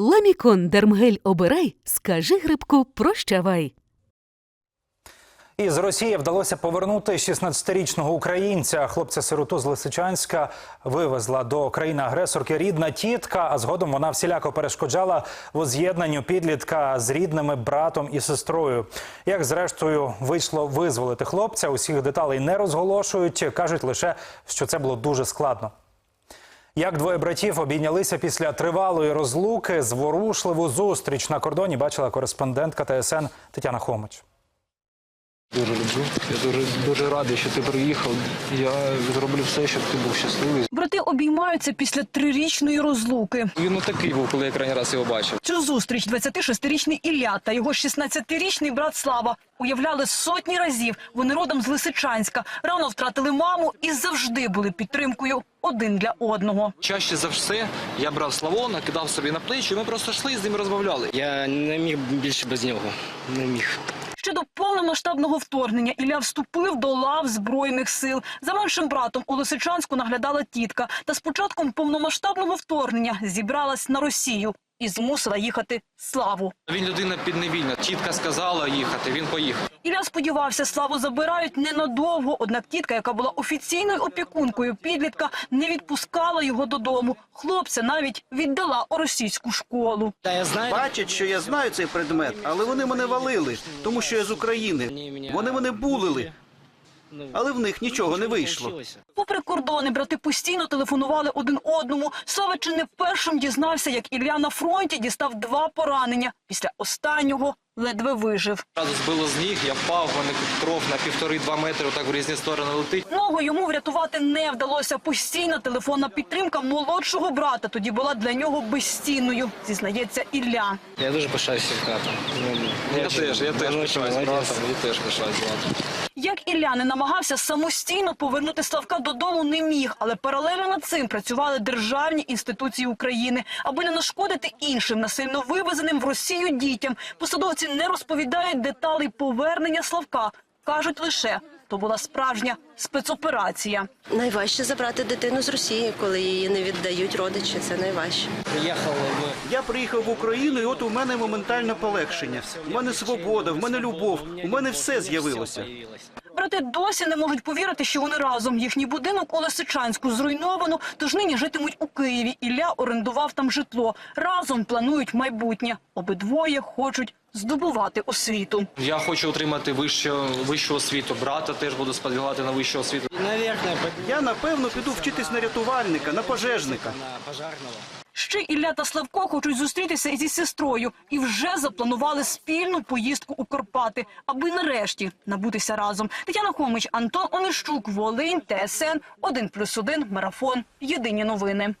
Ламікон Дермгель обирай, скажи грибку прощавай. Із Росії вдалося повернути 16-річного українця. Хлопця-сироту з Лисичанська вивезла до країни-агресорки рідна тітка, а згодом вона всіляко перешкоджала воз'єднанню підлітка з рідними братом і сестрою. Як зрештою вийшло визволити хлопця, усіх деталей не розголошують. кажуть лише, що це було дуже складно. Як двоє братів обійнялися після тривалої розлуки, зворушливу зустріч на кордоні бачила кореспондентка ТСН Тетяна Хомич. Дуже люблю. Я дуже дуже радий, що ти приїхав. Я зроблю все, щоб ти був щасливий. Брати обіймаються після трирічної розлуки. Він не такий був, коли я крайній раз його бачив. Цю зустріч 26-річний Ілля та його 16-річний брат Слава уявляли сотні разів. Вони родом з Лисичанська. Рано втратили маму і завжди були підтримкою один для одного. Чаще за все я брав Славона, кидав собі на плечі. Ми просто йшли і з ним розмовляли. Я не міг більше без нього. Не міг. Ще до повномасштабного вторгнення Ілля вступив до лав збройних сил. За меншим братом у Лисичанську наглядала тітка. Та з початком повномасштабного вторгнення зібралась на Росію і змусила їхати славу. Він людина підневільна. Тітка сказала їхати. Він поїхав. Ілля сподівався, славу забирають ненадовго. Однак тітка, яка була офіційною опікункою підлітка, не відпускала його додому. Хлопця навіть віддала у російську школу. Та я знаю. Бачать, що я знаю цей предмет, але вони мене валили, тому що я з України. Вони мене булили, але в них нічого не вийшло. Попри кордони, брати постійно телефонували один одному. Слава чи не першим дізнався, як Ілля на фронті дістав два поранення. Після останнього ледве вижив. Разу збило з ніг, я впав, в мене кров на півтори-два метри, отак в різні сторони летить. Ногу йому врятувати не вдалося. Постійна телефонна підтримка молодшого брата тоді була для нього безцінною, зізнається Ілля. Я дуже пишаюся братом. Я теж, я теж пишаюсь братом, я теж пишаюсь братом. Як Ілля не намагався самостійно повернути Славка додому, не міг, але паралельно над цим працювали державні інституції України, аби не нашкодити іншим насильно вивезеним в Росію дітям. Посадовці не розповідають деталей повернення Славка. кажуть лише, то була справжня спецоперація. Найважче забрати дитину з Росії, коли її не віддають родичі. Це найважче. Я приїхав в Україну, і от у мене моментальне полегшення. У мене свобода, в мене любов, у мене все з'явилося. Брати досі не можуть повірити, що вони разом. Їхній будинок у Лисичанську зруйновано, тож нині житимуть у Києві. Ілля орендував там житло. Разом планують майбутнє. Обидвоє хочуть здобувати освіту. Я хочу отримати вищу, вищу освіту. Брата теж буду сподівати на вищу освіту. Наверное, Я напевно піду вчитись на рятувальника, на пожежника. на пожарного. Ще Ілля та Славко хочуть зустрітися зі сестрою і вже запланували спільну поїздку у Карпати, аби нарешті набутися разом. Тетяна Хомич, Антон Онищук, Волинь, ТСН 1+,1, Марафон. Єдині новини.